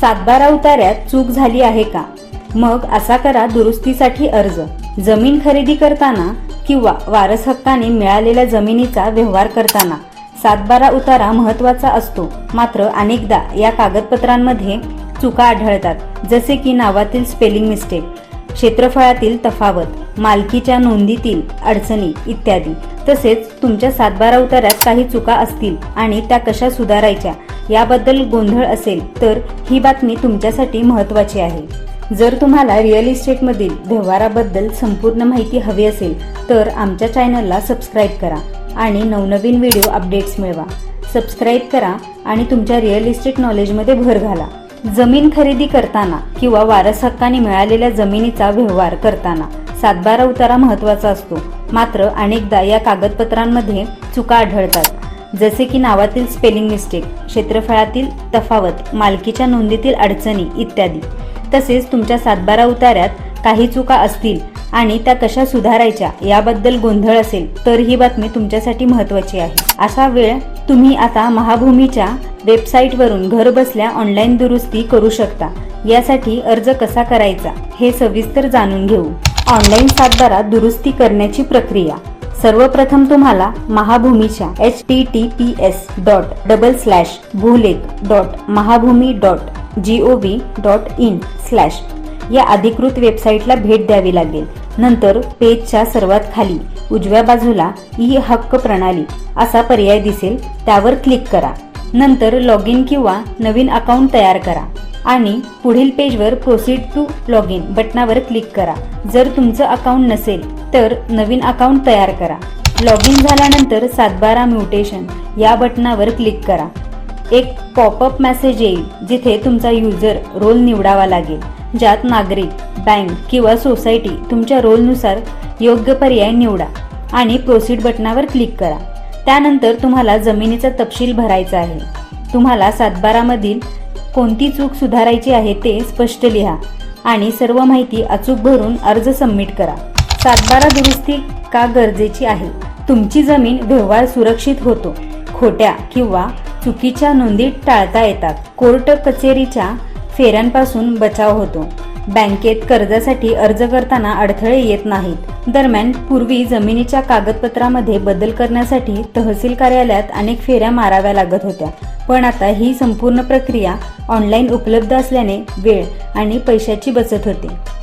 सातबारा उतार्यात चूक झाली आहे का? मग असा करा दुरुस्तीसाठी अर्ज. जमीन खरेदी करताना किंवा वारस हक्काने मिळालेल्या जमिनीचा व्यवहार करताना सातबारा उतारा महत्त्वाचा असतो. मात्र अनेकदा या कागदपत्रांमध्ये चुका आढळतात जसे की नावातील स्पेलिंग मिस्टेक क्षेत्रफळातील तफावत मालकीच्या नोंदीतील अडचणी इत्यादी. तसेच तुमच्या सातबारा उतार्यात काही चुका असतील आणि त्या कशा सुधारायच्या याबद्दल गोंधळ असेल तर ही बातमी तुमच्यासाठी महत्त्वाची आहे. जर तुम्हाला रिअल इस्टेटमधील व्यवहाराबद्दल संपूर्ण माहिती हवी असेल तर आमच्या चॅनलला सबस्क्राईब करा आणि नवनवीन व्हिडिओ अपडेट्स मिळवा. सबस्क्राईब करा आणि तुमच्या रिअल इस्टेट नॉलेजमध्ये भर घाला. जमीन खरेदी करताना किंवा वारस हक्काने मिळालेल्या जमिनीचा व्यवहार करताना सातबारा उतारा महत्त्वाचा असतो. मात्र अनेकदा या कागदपत्रांमध्ये चुका आढळतात. जसे की नावातील स्पेलिंग मिस्टेक क्षेत्रफळातील तफावत मालकीच्या नोंदीतील अडचणी इत्यादी. तसेच तुमच्या सातबारा उतार्यात काही चुका असतील आणि त्या कशा सुधारायच्या याबद्दल गोंधळ असेल तर ही बातमी तुमच्यासाठी महत्त्वाची आहे. असा वेळ तुम्ही आता महाभूमीच्या वेबसाईटवरून घर बसल्या ऑनलाईन दुरुस्ती करू शकता. यासाठी अर्ज कसा करायचा हे सविस्तर जाणून घेऊ. ऑनलाईन सातबारा दुरुस्ती करण्याची प्रक्रिया. सर्वप्रथम तुम्हाला महाभूमीच्या H T T P S dot double slash Bhulekh dot Mahabhumi dot G O V dot in slash या अधिकृत वेबसाईटला भेट द्यावी लागेल. नंतर पेजच्या सर्वात खाली उजव्या बाजूला ई हक्क प्रणाली असा पर्याय दिसेल त्यावर क्लिक करा. नंतर लॉग इन किंवा नवीन अकाउंट तयार करा आणि पुढील पेजवर प्रोसीड टू लॉग इन बटनावर क्लिक करा. जर तुमचं अकाउंट नसेल तर नवीन अकाउंट तयार करा. लॉग इन झाल्यानंतर सातबारा म्युटेशन या बटनावर क्लिक करा. एक पॉपअप मेसेज येईल जिथे तुमचा युजर रोल निवडावा लागेल ज्यात नागरिक बँक किंवा सोसायटी तुमच्या रोलनुसार योग्य पर्याय निवडा आणि प्रोसीड बटनावर क्लिक करा. त्यानंतर तुम्हाला जमिनीचा तपशील भरायचा आहे. तुम्हाला सातबारामधील कोणती चूक सुधारायची आहे ते स्पष्ट लिहा आणि सर्व माहिती अचूक भरून अर्ज सबमिट करा. सातबारा दुरुस्ती का गरजेची आहे? तुमची जमीन व्यवहार सुरक्षित होतो. खोट्या किंवा चुकीच्या नोंदी टाळता येतात. कोर्ट कचेरीच्या फेऱ्यांपासून बचाव होतो. बँकेत कर्जासाठी अर्ज करताना अडथळे येत नाहीत. दरम्यान पूर्वी जमिनीच्या कागदपत्रामध्ये बदल करण्यासाठी तहसील कार्यालयात अनेक फेऱ्या माराव्या लागत होत्या. पण आता ही संपूर्ण प्रक्रिया ऑनलाईन उपलब्ध असल्याने वेळ आणि पैशाची बचत होते.